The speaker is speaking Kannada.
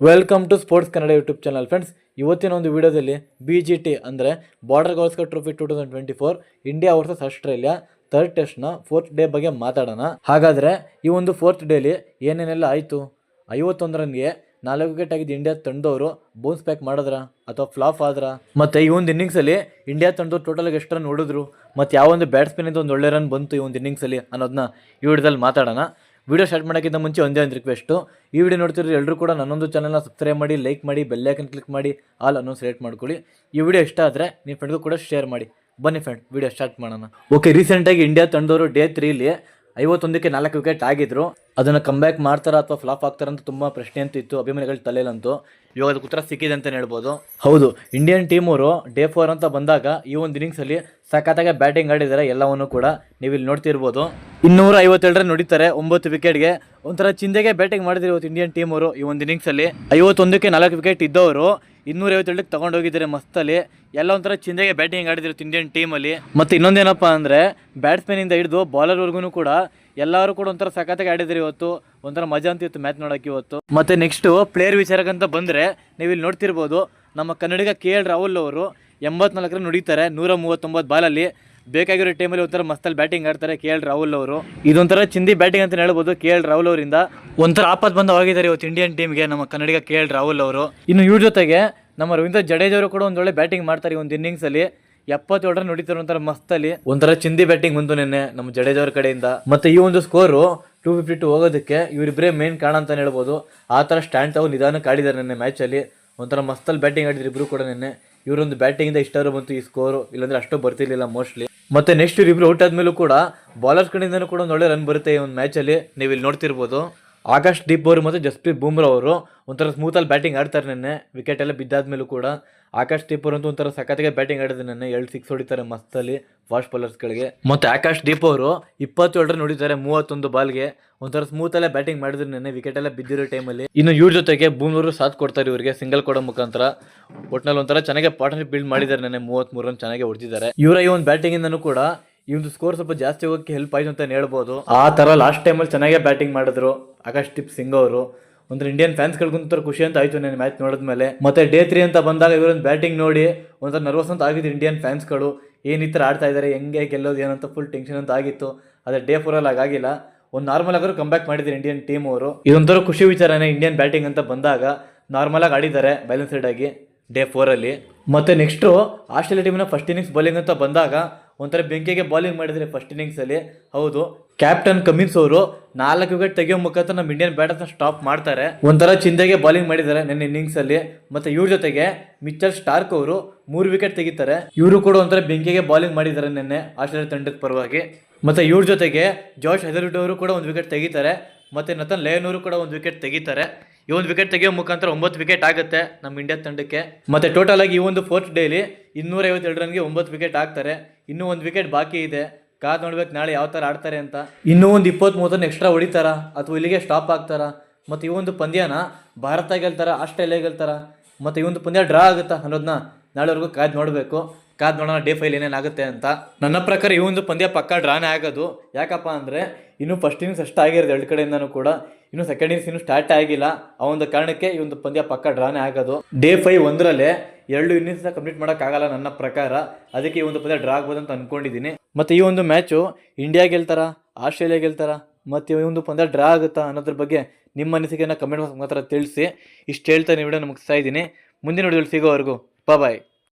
Welcome to sports Kannada YouTube channel friends ಇವತ್ತಿನ ಒಂದು ವಿಡಿಯೋದಲ್ಲಿ ಬಿ ಜಿ ಟಿ ಅಂದರೆ Border Gavaskar trophy two thousand twenty four India versus Australia third ಟೆಸ್ಟ್ನ fourth day ಬಗ್ಗೆ ಮಾತಾಡೋಣ. ಹಾಗಾದರೆ ಈ ಒಂದು ಫೋರ್ತ್ ಡೇಲಿ ಏನೇನೆಲ್ಲ ಆಯಿತು? ಐವತ್ತೊಂದು ರನ್ಗೆ ನಾಲ್ಕು ವಿಕೆಟ್ ಆಗಿದ್ದು ಇಂಡಿಯಾ ತಂಡದವರು ಬೌನ್ಸ್ ಬ್ಯಾಕ್ ಮಾಡಿದ್ರ? ಅಥವಾ ಫ್ಲಾಪ್ ಆದ್ರ? ಮತ್ತು ಈ ಒಂದು ಇನ್ನಿಂಗ್ಸಲ್ಲಿ ಇಂಡಿಯಾ ತಂಡದವ್ರು ಟೋಟಲ್ ಎಷ್ಟು ರನ್ ಹೊಡಿದ್ರು? ಮತ್ತು ಯಾವ ಒಂದು ಬ್ಯಾಟ್ಸ್ಮನ್ ಒಂದು ಒಳ್ಳೆ ರನ್ ಬಂತು ಈ ಒಂದು ಇನ್ನಿಂಗ್ಸಲ್ಲಿ ಅನ್ನೋದನ್ನ ಈ ವಿಡಿಯೋದಲ್ಲಿ ಮಾತಾಡೋಣ. ವಿಡಿಯೋ ಸ್ಟಾರ್ಟ್ ಮಾಡೋಕ್ಕಿಂತ ಮುಂಚೆ ಒಂದೇ ಒಂದು ರಿಕ್ವೆಸ್ಟು ಈ ವಿಡಿಯೋ ನೋಡ್ತಿರೋ ಎಲ್ಲರೂ ಕೂಡ ನನ್ನೊಂದು ಚಾನಲ್ನ ಸಬ್ಸ್ಕ್ರೈಬ್ ಮಾಡಿ ಲೈಕ್ ಮಾಡಿ ಬೆಲ್ಲೈಕನ್ ಕ್ಲಿಕ್ ಮಾಡಿ ಆಲ್ ಅನ್ನೋ ಸೆಲೆಕ್ಟ್ ಮಾಡ್ಕೊಳ್ಳಿ. ಈ ವಿಡಿಯೋ ಇಷ್ಟ ಆದರೆ ನಿಮ್ಮ ಫ್ರೆಂಡ್ಗೂ ಕೂಡ ಶೇರ್ ಮಾಡಿ. ಬನ್ನಿ ಫ್ರೆಂಡ್ ವಿಡಿಯೋ ಸ್ಟಾರ್ಟ್ ಮಾಡೋಣ. ಓಕೆ ರೀಸೆಂಟಾಗಿ ಇಂಡಿಯಾ ತಂಡವರು ಡೇ ತ್ರೀಲಿ ಐವತ್ತೊಂದಕ್ಕೆ ನಾಲ್ಕು ವಿಕೆಟ್ ಆಗಿದ್ರು. ಅದನ್ನು ಕಂಬ್ಯಾಕ್ ಮಾಡ್ತಾರಾ ಅಥವಾ ಫ್ಲಾಪ್ ಆಗ್ತಾರ ಅಂತ ತುಂಬ ಪ್ರಶ್ನೆ ಅಂತ ಇತ್ತು, ಅಭಿಮಾನಿಗಳ ತಲೆಯಲ್ಲಂತೂ. ಇವಾಗ ಅದಕ್ಕೆ ಉತ್ತರ ಸಿಕ್ಕಿದೆ ಅಂತಲೇ ಹೇಳ್ಬೋದು. ಹೌದು ಇಂಡಿಯನ್ ಟೀಮ್ ಅವರು ಡೇ ಫೋರ್ ಅಂತ ಬಂದಾಗ ಈ ಒಂದು ಇನ್ನಿಂಗ್ಸಲ್ಲಿ ಸಖತ್ತಾಗಿ ಬ್ಯಾಟಿಂಗ್ ಆಡಿದ್ದಾರೆ ಎಲ್ಲವನ್ನು ಕೂಡ ನೀವು ಇಲ್ಲಿ ನೋಡ್ತಿರ್ಬೋದು. ಇನ್ನೂರ ಐವತ್ತೆರಡರ ನುಡಿತಾರೆ ಒಂಬತ್ತು ವಿಕೆಟ್ಗೆ ಒಂಥರ ಚಿಂದೆಗೆ ಬ್ಯಾಟಿಂಗ್ ಮಾಡಿದ್ರು ಇವತ್ತು ಇಂಡಿಯನ್ ಟೀಮ್ ಅವರು ಈ ಒಂದು ಇನ್ನಿಂಗ್ಸಲ್ಲಿ ಐವತ್ತೊಂದಕ್ಕೆ ನಾಲ್ಕು ವಿಕೆಟ್ ಇದ್ದವರು. ಇನ್ನೂರ ಐವತ್ತೇಳಕ್ಕೆ ತೊಗೊಂಡೋಗಿದ್ದಾರೆ ಮಸ್ತಲ್ಲಿ. ಎಲ್ಲ ಒಂಥರ ಚಿಂದೆಗೆ ಬ್ಯಾಟಿಂಗ್ ಆಡಿದ್ರು ಇಂಡಿಯನ್ ಟೀಮಲ್ಲಿ. ಮತ್ತು ಇನ್ನೊಂದೇನಪ್ಪ ಅಂದರೆ ಬ್ಯಾಟ್ಸ್ಮನಿಂದ ಹಿಡಿದು ಬಾಲರ್ವರೆಗೂ ಕೂಡ ಎಲ್ಲರೂ ಕೂಡ ಒಂಥರ ಸಖತ್ತಾಗಿ ಆಡಿದ್ರು ಇವತ್ತು. ಒಂಥರ ಮಜಾ ಅಂತ ಇತ್ತು ಮ್ಯಾಚ್ ನೋಡೋಕ್ಕೆ ಇವತ್ತು. ಮತ್ತು ನೆಕ್ಸ್ಟು ಪ್ಲೇಯರ್ ವಿಚಾರಕ್ಕಂತ ಬಂದರೆ, ನೀವು ಇಲ್ಲಿ ನೋಡ್ತಿರ್ಬೋದು, ನಮ್ಮ ಕನ್ನಡಿಗ ಕೆ ಎಲ್ ರಾಹುಲ್ ಅವರು ಎಂಬತ್ನಾಲ್ಕರ ನುಡಿತಾರೆ ನೂರ ಮೂವತ್ತೊಂಬತ್ತು ಬಾಲಲ್ಲಿ ಬೇಕಾಗಿರೋ ಟೈಮಲ್ಲಿ ಒಂಥರ ಮಸ್ತಲ್ಲಿ ಬ್ಯಾಟಿಂಗ್ ಆಡ್ತಾರೆ ಕೆ ಎಲ್ ರಾಹುಲ್ ಅವರು. ಇದೊಂಥರ ಚಿಂದಿ ಬ್ಯಾಟಿಂಗ್ ಅಂತ ಹೇಳ್ಬೋದು ಕೆ ಎಲ್ ರಾಹುಲ್ ಅವರಿಂದ. ಒಂಥರ ಆಪತ್ ಬಂದ ಹೋಗಿದ್ದಾರೆ ಇವತ್ತು ಇಂಡಿಯನ್ ಟೀಮ್ಗೆ ನಮ್ಮ ಕನ್ನಡಿಗ ಕೆ ಎಲ್ ರಾಹುಲ್ ಅವರು. ಇನ್ನು ಇವ್ರ ಜೊತೆಗೆ ನಮ್ಮ ರವೀಂದ್ರ ಜಡೇಜ್ ಕೂಡ ಒಂದೊಳ್ಳೆ ಬ್ಯಾಟಿಂಗ್ ಮಾಡ್ತಾರೆ ಈ ಒಂದು ಇನ್ನಿಂಗ್ಸಲ್ಲಿ ಎಪ್ಪತ್ತೇಳರ ನುಡಿತಾರೆ ಒಂಥರ ಮಸ್ತಲ್ಲಿ ಒಂಥರ ಚಿಂದಿ ಬ್ಯಾಟಿಂಗ್ ಬಂತು ನಿನ್ನೆ ನಮ್ಮ ಜಡೇಜ್ ಅವ್ರ ಕಡೆಯಿಂದ. ಮತ್ತೆ ಈ ಒಂದು ಸ್ಕೋರು ಟೂ ಫಿಫ್ಟಿ ಟು ಹೋಗೋದಕ್ಕೆ ಇವರಿಬ್ಬರೇ ಮೇನ್ ಕಾರಣ ಅಂತಲೇ ಹೇಳ್ಬೋದು. ಆ ಥರ ಸ್ಟ್ಯಾಂಡ್ ತಗೊಂಡು ನಿಧಾನಕ್ಕೆ ಆಡಿದ್ದಾರೆ ನಿನ್ನೆ ಮ್ಯಾಚಲ್ಲಿ ಒಂಥರ ಮಸ್ತಲ್ಲಿ ಬ್ಯಾಟಿಂಗ್ ಆಡಿದ್ರು ಇಬ್ಬರು ಕೂಡ ನಿನ್ನೆ. ಇವರೊಂದು ಬ್ಯಾಟಿಂಗಿಂದ ಇಷ್ಟಾರು ಬಂತು ಈ ಸ್ಕೋರು ಇಲ್ಲಾಂದರೆ ಅಷ್ಟು ಬರ್ತಿರ್ಲಿಲ್ಲ ಮೋಸ್ಟ್ಲಿ ಮತ್ತೆ ನೆಕ್ಸ್ಟ್ ಇವ್ರಿಬ್ರು ಔಟ್ ಆದ್ಮೇಲೂ ಕೂಡ ಬಾಲರ್ಸ್ ಕಡೆಯಿಂದನೂ ಕೂಡ ಒಂದು ಒಳ್ಳೆ ರನ್ ಬರುತ್ತೆ ಈ ಒಂದು ಮ್ಯಾಚಲ್ಲಿ ನೀವು ಇಲ್ಲಿ ನೋಡ್ತಿರ್ಬೋದು. ದೀಪ್ ಅವರು ಮತ್ತು ಜಸ್ಪ್ರೀತ್ ಬೂಮ್ರಾ ಅವರು ಒಂಥರ ಸ್ಮೂತಲ್ಲಿ ಬ್ಯಾಟಿಂಗ್ ಆಡ್ತಾರೆ ನೆನ್ನೆ. ವಿಕೆಟ್ ಎಲ್ಲ ಬಿದ್ದಾದ್ಮೇಲೂ ಕೂಡ ಆಕಾಶ್ ದೀಪ್ ಅವರು ಅಂತೂ ಒಂಥರ ಸಖತ್ತಿಗೆ ಬ್ಯಾಟಿಂಗ್ ಆಡಿದ್ರು ನೆನ್ನೆ. ಎರಡು ಸಿಕ್ಸ್ ಹೊಡಿತಾರೆ ಮಸ್ತಲ್ಲಿ ಫಾಸ್ಟ್ ಬೌಲರ್ಸ್ಗಳಿಗೆ ಮತ್ತು ಆಕಾಶ್ ದೀಪ್ ಅವರು ಇಪ್ಪತ್ತೇಳರ ನೋಡಿದ್ದಾರೆ ಮೂವತ್ತೊಂದು ಬಾಲ್ಗೆ ಒಂಥರ ಸ್ಮೂತಲ್ಲೇ ಬ್ಯಾಟಿಂಗ್ ಮಾಡಿದ್ರು ನೆನ್ನೆ. ವಿಕೆಟ್ ಎಲ್ಲ ಬಿದ್ದಿರೋ ಟೈಮಲ್ಲಿ ಇನ್ನು ಇವ್ರ ಜೊತೆಗೆ ಬೂಮ್ರವರು ಸಾಥ್ ಕೊಡ್ತಾರೆ ಇವರಿಗೆ ಸಿಂಗಲ್ ಕೊಡೋ ಮುಖಾಂತರ. ಒಟ್ನಲ್ಲಿ ಒಂಥರ ಚೆನ್ನಾಗಿ ಪಾರ್ಟ್ನರ್ಶಿಪ್ ಬಿಲ್ಡ್ ಮಾಡಿದ್ದಾರೆ ನೆನ್ನೆ. ಮೂವತ್ತ್ ರನ್ ಚೆನ್ನಾಗಿ ಹೊಡೆದಿದ್ದಾರೆ. ಇವರ ಈ ಒಂದು ಬ್ಯಾಟಿಂಗಿಂದನೂ ಕೂಡ ಒಂದು ಸ್ಕೋರ್ ಸ್ವಲ್ಪ ಜಾಸ್ತಿ ಹೋಗಕ್ಕೆ ಹೆಲ್ಪ್ ಆಯ್ತು ಅಂತ ಹೇಳ್ಬೋದು. ಆ ಥರ ಲಾಸ್ಟ್ ಟೈಮಲ್ಲಿ ಚೆನ್ನಾಗೇ ಬ್ಯಾಟಿಂಗ್ ಮಾಡಿದ್ರು. ಆಕಾಶ್ ಟಿಪ್ ಸಿಂಗ್ ಅವರು. ಒಂದು ಇಂಡಿಯನ್ ಫ್ಯಾನ್ಸ್ಗಳಿಗೊಂಥರ ಖುಷಿ ಅಂತ ಆಯ್ತು ನಾನು ಮ್ಯಾಚ್ ನೋಡಿದ್ಮೇಲೆ. ಮತ್ತೆ ಡೇ ತ್ರೀ ಅಂತ ಬಂದಾಗ ಇವರೊಂದು ಬ್ಯಾಟಿಂಗ್ ನೋಡಿ ಒಂಥರ ನರ್ವಸ್ ಅಂತ ಆಗಿದ್ದು ಇಂಡಿಯನ್ ಫ್ಯಾನ್ಸ್ಗಳು ಏನು ಈ ಆಡ್ತಾ ಇದ್ದಾರೆ ಹೆಂಗೆ ಗೆಲ್ಲೋದು, ಏನಂತ ಫುಲ್ ಟೆನ್ಷನ್ ಅಂತ ಆಗಿತ್ತು. ಆದರೆ ಡೇ ಫೋರಲ್ಲಿ ಆಗಿಲ್ಲ ಒಂದು ನಾರ್ಮಲ್ ಕಮ್ ಕಂಬ್ಯಾಕ್ ಮಾಡಿದ್ರು ಇಂಡಿಯನ್ ಟೀಮ್ ಅವರು. ಇದೊಂಥರ ಖುಷಿ ವಿಚಾರನೇ ಇಂಡಿಯನ್ ಬ್ಯಾಟಿಂಗ್ ಅಂತ ಬಂದಾಗ ನಾರ್ಮಲ್ ಆಗಿ ಆಡಿದ್ದಾರೆ ಬ್ಯಾಲೆನ್ಸ್ಡ್ ಆಗಿ ಡೇ ಫೋರಲ್ಲಿ ಮತ್ತೆ ನೆಕ್ಸ್ಟು ಆಸ್ಟ್ರೇಲಿಯಾ ಟೀಮಿನ ಫಸ್ಟ್ ಇನ್ನಿಂಗ್ಸ್ ಬೌಲಿಂಗ್ ಅಂತ ಬಂದಾಗ ಒಂಥರ ಬೆಂಕಿಗೆ ಬೌಲಿಂಗ್ ಮಾಡಿದರೆ ಫಸ್ಟ್ ಇನ್ನಿಂಗ್ಸಲ್ಲಿ ಹೌದು. ಕ್ಯಾಪ್ಟನ್ ಕಮಿನ್ಸ್ ಅವರು ನಾಲ್ಕು ವಿಕೆಟ್ ತೆಗೆಯೋ ಮುಖಾಂತರ ನಮ್ಮ ಇಂಡಿಯನ್ ಬ್ಯಾಟರ್ಸ್ನ ಸ್ಟಾಪ್ ಮಾಡ್ತಾರೆ. ಒಂಥರ ಚಿಂದೆಗೆ ಬೌಲಿಂಗ್ ಮಾಡಿದ್ದಾರೆ ನನ್ನ ಇನ್ನಿಂಗ್ಸಲ್ಲಿ ಮತ್ತೆ ಇವ್ರ ಜೊತೆಗೆ ಮಿಚ್ಚಲ್ ಸ್ಟಾರ್ಕ್ ಅವರು ಮೂರು ವಿಕೆಟ್ ತೆಗಿತಾರೆ. ಇವರು ಕೂಡ ಒಂಥರ ಬೆಂಕಿಗೆ ಬೌಲಿಂಗ್ ಮಾಡಿದ್ದಾರೆ ನಿನ್ನೆ ಆಸ್ಟ್ರೇಲಿಯಾ ತಂಡದ ಪರವಾಗಿ. ಮತ್ತೆ ಇವ್ರ ಜೊತೆಗೆ ಜೋಶ್ ಹೆದರ್ವುಡ್ ಅವರು ಕೂಡ ಒಂದು ವಿಕೆಟ್ ತೆಗಿತಾರೆ. ಮತ್ತೆ ನತನ್ ಲೇನ್ ಅವರು ಕೂಡ ಒಂದು ವಿಕೆಟ್ ತೆಗಿತಾರೆ. ಈ ಒಂದು ವಿಕೆಟ್ ತೆಗೆಯೋ ಮುಖಾಂತರ ಒಂಬತ್ತು ವಿಕೆಟ್ ಆಗುತ್ತೆ ನಮ್ಮ ಇಂಡಿಯಾ ತಂಡಕ್ಕೆ. ಮತ್ತೆ ಟೋಟಲ್ ಆಗಿ ಈ ಒಂದು ಫೋರ್ತ್ ಡೇಲಿ ಇನ್ನೂರ ಐವತ್ತೆರಡು ರನ್ಗೆ ಒಂಬತ್ತು ವಿಕೆಟ್ ಆಗ್ತಾರೆ. ಇನ್ನೂ ಒಂದು ವಿಕೆಟ್ ಬಾಕಿ ಇದೆ. ಕಾದ್ ನೋಡ್ಬೇಕು ನಾಳೆ ಯಾವ ಥರ ಆಡ್ತಾರೆ ಅಂತ. ಇನ್ನೂ ಒಂದು ಇಪ್ಪತ್ತ್ ಮೂವತ್ತನ್ನು ಎಕ್ಸ್ಟ್ರಾ ಹೊಡಿತಾರ? ಅಥವಾ ಇಲ್ಲಿಗೆ ಸ್ಟಾಪ್ ಆಗ್ತಾರಾ? ಮತ್ತು ಈ ಒಂದು ಪಂದ್ಯನ ಭಾರತ ಗೆಲ್ತಾರ, ಆಸ್ಟ್ರೇಲಿಯಾ ಗೆಲ್ತಾರ? ಮತ್ತು ಈ ಒಂದು ಪಂದ್ಯ ಡ್ರಾ ಆಗುತ್ತಾ ಅನ್ನೋದನ್ನ ನಾಳೆವರೆಗೂ ಕಾಯ್ದು ನೋಡಬೇಕು. ಕಾದ್ ನೋಡೋಣ, ಡೇ ಫೈಲ್ ಏನೇನಾಗುತ್ತೆ ಅಂತ. ನನ್ನ ಪ್ರಕಾರ ಈ ಒಂದು ಪಂದ್ಯ ಪಕ್ಕ ಡ್ರಾನೇ ಆಗೋದು. ಯಾಕಪ್ಪ ಅಂದರೆ ಇನ್ನೂ ಫಸ್ಟ್ ಇನ್ನಿಂಗ್ಸ್ ಅಷ್ಟು ಆಗಿರೋದು ಎರಡು ಕಡೆಯಿಂದನೂ ಕೂಡ. ಇನ್ನು ಸೆಕೆಂಡ್ ಇನ್ನಿಂಗ್ಸ್ ಇನ್ನೂ ಸ್ಟಾರ್ಟ್ ಆಗಿಲ್ಲ. ಆ ಒಂದು ಕಾರಣಕ್ಕೆ ಈ ಒಂದು ಪಂದ್ಯ ಪಕ್ಕ ಡ್ರಾನೇ ಆಗೋದು. ಡೇ ಫೈವ್ ಒಂದರಲ್ಲೇ ಎರಡು ಇನ್ನಿಂಗ್ಸ್ನ ಕಂಪ್ಲೀಟ್ ಮಾಡೋಕ್ಕಾಗಲ್ಲ ನನ್ನ ಪ್ರಕಾರ. ಅದಕ್ಕೆ ಈ ಒಂದು ಪಂದ್ಯ ಡ್ರಾ ಆಗ್ಬೋದು ಅಂತ ಅಂದ್ಕೊಂಡಿದ್ದೀನಿ ಮತ್ತು ಈ ಒಂದು ಮ್ಯಾಚು ಇಂಡಿಯಾ ಗೆಲ್ತಾರ? ಆಸ್ಟ್ರೇಲಿಯಾ ಗೆಲ್ತಾರ? ಮತ್ತು ಈ ಒಂದು ಪಂದ್ಯ ಡ್ರಾ ಆಗುತ್ತಾ ಅನ್ನೋದ್ರ ಬಗ್ಗೆ ನಿಮ್ಮ ಅನಿಸಿಕೆಯನ್ನು ಕಮೆಂಟ್ ಮಾತ್ರ ತಿಳಿಸಿ. ಇಷ್ಟು ಹೇಳ್ತಾ ನೀವು ವಿಡಿಯೋ ಮುಗಿಸ್ತಾ ಇದ್ದೀನಿ. ಮುಂದಿನ ವಿಡಿಯೋಲಿ ಸಿಗೋವರೆಗೂ ಬಾಯ್